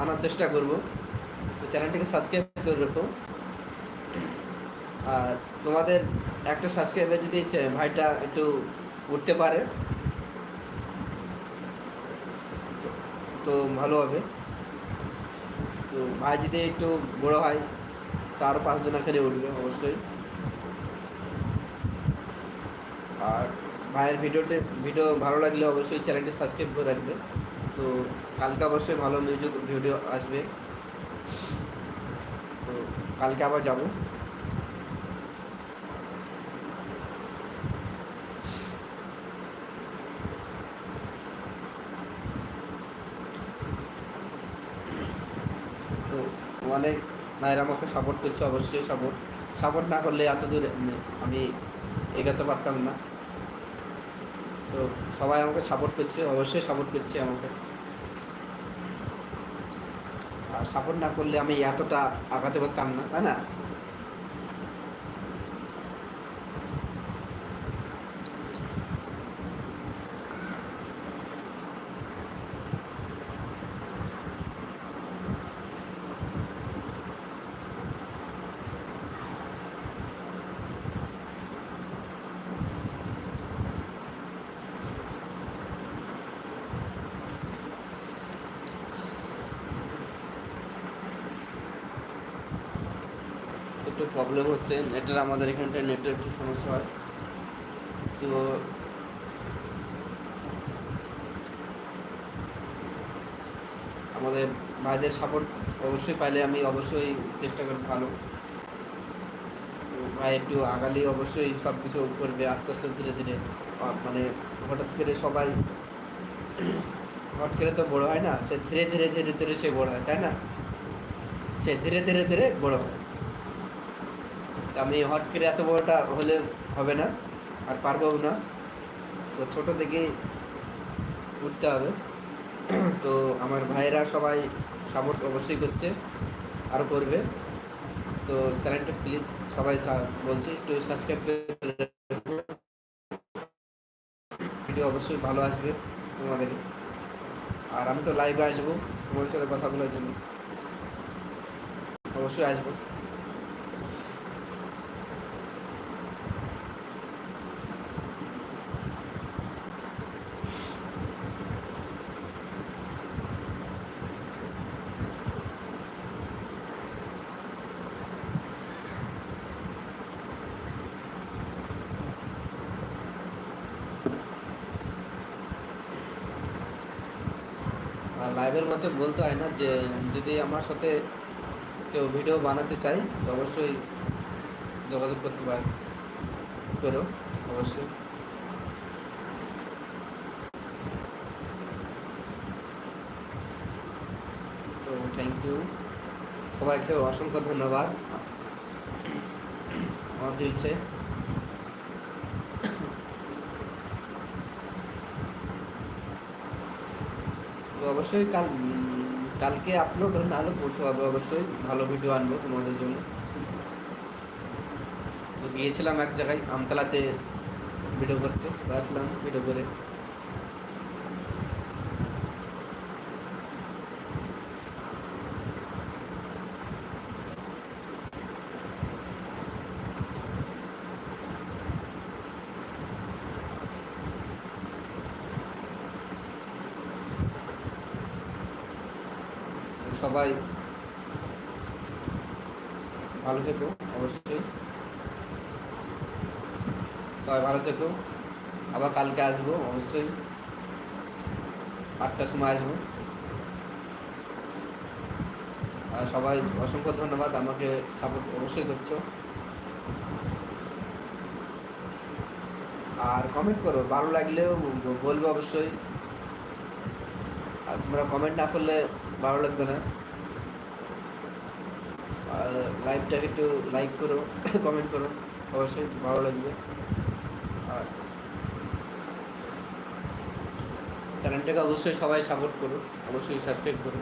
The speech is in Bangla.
আনার চেষ্টা করব। চ্যানেলটিকে সাবস্ক্রাইব করে রাখো। আর তোমাদের একটা সাবস্ক্রাইবার যদি ভাইটা একটু উঠতে পারে। তো- ভালো হবে। তো ভাই যদি একটু বড় হয়, তার পাঁচজন এখানে উঠবে অবশ্যই। আর ভাইয়ের ভিডিওতে, ভিডিও ভালো লাগলে অবশ্যই চ্যানেলটি সাবস্ক্রাইব করে রাখবে। তো কালকে অবশ্যই ভালো মিউজিক ভিডিও আসবে। তো কালকে আবার যাব। তো অনেক ভাইয়েরা আমাকে সাপোর্ট করছে, অবশ্যই সাপোর্ট সাপোর্ট না করলে এত দূর আমি এগোতে পারতাম না। তো সবাই আমাকে সাপোর্ট করছে, অবশ্যই সাপোর্ট করছে আমাকে। সাপোর্ট না করলে আমি এতটা আগাতে পারতাম না তাই না? একটু প্রবলেম হচ্ছে নেটের আমাদের এখানটায় নেটের একটু সমস্যা হয়। তো আমাদের ভাইদের সাপোর্ট অবশ্যই পাইলে আমি অবশ্যই চেষ্টা করব ভালো। ভাই একটু আগালেই অবশ্যই সব কিছু করবে, আস্তে আস্তে ধীরে ধীরে। মানে হঠাৎ করে সবাই হঠাৎ করে তো বড় হয় না, সে ধীরে ধীরে ধীরে ধীরে সে বড় হয়, তাই না? সে ধীরে ধীরে ধীরে বড় হয়। আমি হট করে এত বড়টা হলে হবে না, আর পারব না। তো ছোটো থেকেই উঠতে হবে। তো আমার ভাইয়েরা সবাই সাপোর্ট অবশ্যই করছে, আরও করবে। তো চ্যানেলটা প্লিজ সবাই বলছি, একটু সাবস্ক্রাইব করে। ভিডিও অবশ্যই ভালো আসবে তোমাদের। আর আমি তো লাইভে আসব তোমাদের সাথে কথা বলার জন্য। অবশ্যই আসব। আর লাইভের মধ্যে বলতে হয় না যে, যদি আমার সাথে কেউ ভিডিও বানাতে চাই অবশ্যই যোগাযোগ করতে পারে। করো অবশ্যই। তো থ্যাংক ইউ সবাইকে অসংখ্য ধন্যবাদ। আমার দিচ্ছে তো অবশ্যই কাল, কালকে আপলোড না হলে পরশু হবে অবশ্যই ভালো ভিডিও আনব তোমাদের জন্য। তো গিয়েছিলাম এক জায়গায় আমতলাতে ভিডিও করতে আসলাম ভিডিও করে তো সবাই ভালো থেকো, অবশ্যই। সবাই ভালো থেকো। আবার কালকে আসব, অবশ্যই। আটটার সময় আসব। আর সবাই অসংখ্য ধন্যবাদ, আমাকে সাপোর্ট অবশ্যই করছ। আর কমেন্ট করো, ভালো লাগলেও বলবে অবশ্যই। আর তোমরা কমেন্ট না করলে ভালো লাগবে না। আর লাইভটাকে একটু লাইক করো কমেন্ট করো, অবশ্যই ভালো লাগবে। আর চ্যানেলটাকে অবশ্যই সবাই সাপোর্ট করো, অবশ্যই সাবস্ক্রাইব করো।